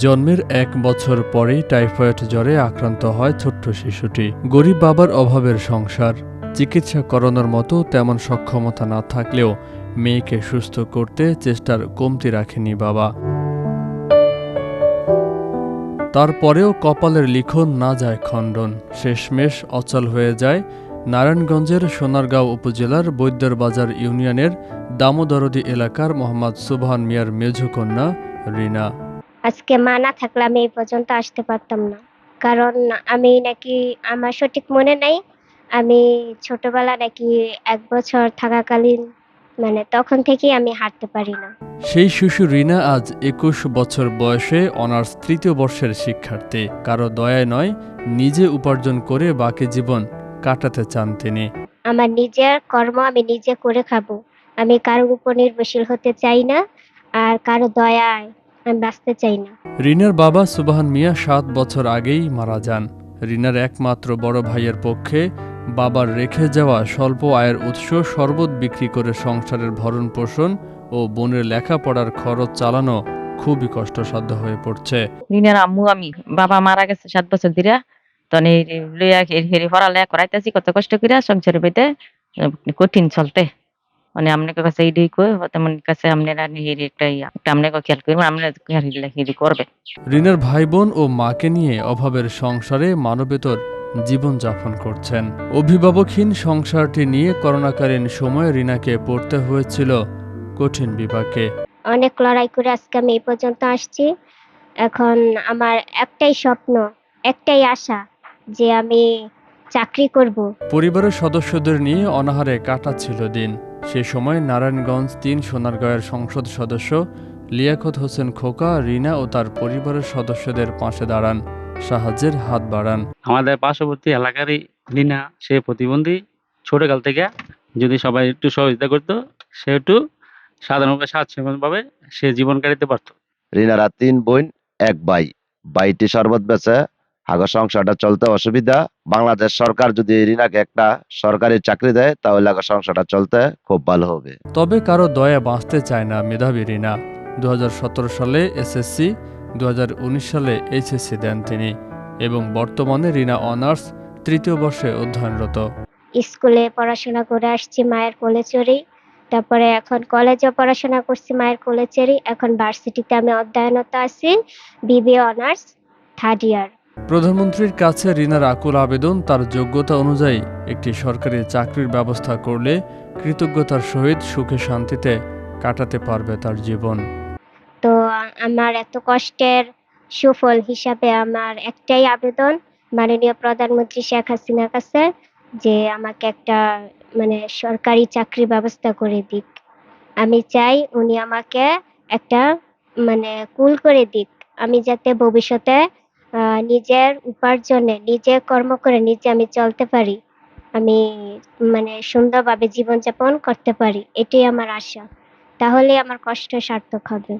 জন্মের এক বছর পরেই টাইফয়েড জ্বরে আক্রান্ত হয় ছোট্ট শিশুটি। গরিব বাবার অভাবের সংসার। চিকিৎসা করানোর মতো তেমন সক্ষমতা না থাকলেও মেয়েকে সুস্থ করতে চেষ্টার কমতি রাখেনি বাবা। তারপরেও কপালের লিখন না যায় খণ্ডন। শেষমেশ অচল হয়ে যায় নারায়ণগঞ্জের সোনারগাঁও উপজেলার বৈদ্যরবাজার ইউনিয়নের দামোদরদি এলাকার মোহাম্মদ সুবহান মিয়ার মেঝকন্যা রিনা। আজকে মা না থাকলে আমি এই পর্যন্ত আসতে পারতাম না। কারণ আমি নাকি আমার সঠিক মনে নাই। আমি ছোটবেলা নাকি এক বছর থাকাকালীন মানে তখন থেকেই আমি হাঁটতে পারি না। সেই শিশু রিনা আজ একুশ বছর বয়সে অনার্স তৃতীয় বর্ষের শিক্ষার্থী। কারও দয়ায় নয় নিজে উপার্জন করে বাকি জীবন কাটাতে চান তিনি। আমার নিজের কর্ম আমি নিজে করে খাব। আমি কারোর উপর নির্ভরশীল হতে চাই না আর কারও দয়ায় আমি বাঁচতে চাই না। রিনার বাবা সুবাহান মিয়া সাত বছর আগেই মারা যান। রিনার একমাত্র বড় ভাইয়ের পক্ষে বাবার রেখে যাওয়া স্বল্প আয়ের উৎস শরবত বিক্রি করে সংসারের ভরণ পোষণ ও বোনের লেখাপড়ার খরচ চালানো খুবই কষ্টসাধ্য হয়ে পড়ছে। রিনার আম্মু আমি বাবা মারা গেছে সাত বছর ধরে। তখন লইয়া হেরি পড়ালেখা করাইতেছি কত কষ্ট করে সংসার পেতে কঠিন চলতে। মানে আপনাকে কাছে এইটাই কই তেমন কাছে আপনারা হেরি একটা একটা আপনাকে খেয়াল করবেন আপনারা হেরি করবে। রিনার ভাই বোন ও মাকে নিয়ে অভাবের সংসারে মানবেতর জীবনযাপন করছেন। অভিভাবকহীন সংসারটি নিয়ে করোনাকালীন সময়ে রিনাকে পড়তে হয়েছিল কঠিন বিপাকে। অনেক লড়াই করে আজকে আমি এই পর্যন্ত আসছি। এখন আমার একটাই স্বপ্ন একটাই আশা যে আমি চাকরি করব। পরিবারের সদস্যদের নিয়ে অনাহারে কাটাচ্ছিল দিন। সে সময় নারায়ণগঞ্জ তিন সোনারগাঁয়ের সংসদ সদস্য লিয়াকত হোসেন খোকা রিনা ও তার পরিবারের সদস্যদের পাশে দাঁড়ান সাহায্যের হাত বাড়ান। আমাদের পার্শ্ববর্তী এলাকারই রিনা সে প্রতিবন্ধী ছোটকাল থেকে যদি সবাই একটু সহযোগিতা করতো সে একটু সাধারণভাবে স্বাচ্ছন্দ্যভাবে সে জীবন কাটাতে পারতো। রিনারা তিন বোন এক ভাই। বাইটি শরবত বেচে আগর সংসারটা চলতে অসুবিধা। বাংলাদেশ সরকার যদি রিনাকে একটা সরকারি চাকরি দেয় তাহলে আগর সংসারটা চলতে খুব ভালো হবে। তবে কারও দয়া বাঁচতে চায় না মেধাবী রিনা দু হাজার সতেরো সালে এসএসসি দু হাজার উনিশ সালে এইচএসসি দেন তিনি এবং বর্তমানে রিনা অনার্স তৃতীয় বর্ষে অধ্যয়নরত। স্কুলে পড়াশোনা করে আসছি মায়ের কোলে চড়ি। তারপরে এখন কলেজে পড়াশোনা করছি মায়ের কোলে চড়ি। এখন ভার্সিটিতে আমি অধ্যয়নত আছি বিবিএ অনার্স থার্ড ইয়ার প্রধানমন্ত্রীর কাছে রিনার আকুল আবেদন তার যোগ্যতা অনুযায়ী একটি সরকারি চাকরির ব্যবস্থা করলে কৃতজ্ঞতার সহিত সুখে শান্তিতে কাটাতে পারবে তার জীবন। তো আমার এত কষ্টের সুফল হিসাবে আমার একটাই আবেদন মাননীয় প্রধানমন্ত্রী শেখ হাসিনার কাছে যে আমাকে একটা মানে সরকারি চাকরি ব্যবস্থা করে দিক। আমি চাই উনি আমাকে একটা মানে কুল করে দিক। আমি যাতে ভবিষ্যতে নিজের উপার্জনে, নিজে কর্ম করে নিজে আমি চলতে পারি। আমি মানে সুন্দরভাবে জীবনযাপন করতে পারি। এটাই আমার আশা। তাহলে আমার কষ্ট সার্থক হবে।